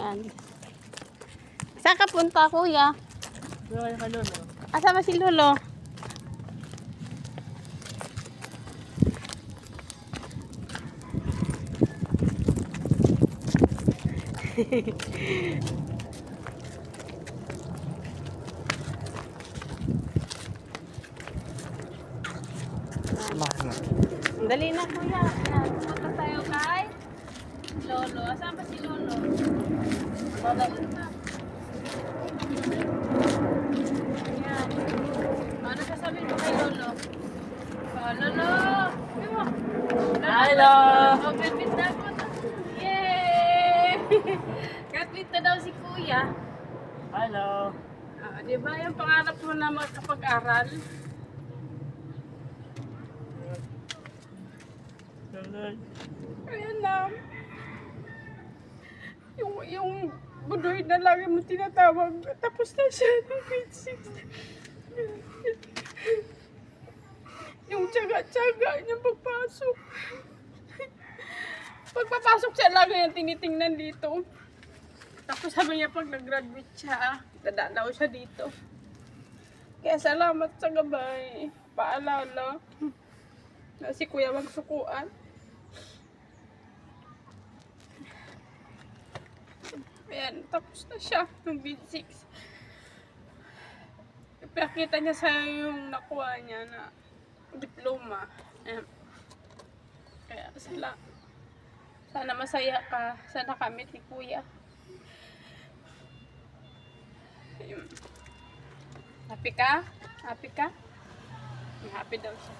Yan. Saan ka punta, kuya? Wala ka lolo. Asa ba si Lolo? Dali na, kuya. Punta tayo kay Lolo. Saan ba si Lolo? Ano sasabihin mo kay Lolo? Lolo! Hello! Oh, graduate na ako. Yay! graduate na daw si kuya. Hello. Ah, di ba yung pangarap mo na magkapag-aral? Lolo. Ayan na. Yung, yung budoy na lagi mo tinatawag. Tapos na siya ng grade 6. yung tsaga-tsaga niya pagpasok. Pagpapasok siya lang yung tinitingnan dito. Tapos sabi niya pag nag-graduate siya, dadalaw siya dito. Kaya salamat sa gabay. Paalala. Na si kuya magsukuan. Ayan, tapos na siya ng grade 6. Ipakita niya sa yung nakuha niya na diploma. Ayan. Kaya sala, sana masaya ka sa nakamit ni kuya. Ayun. Happy ka? Happy ka? Happy daw siya.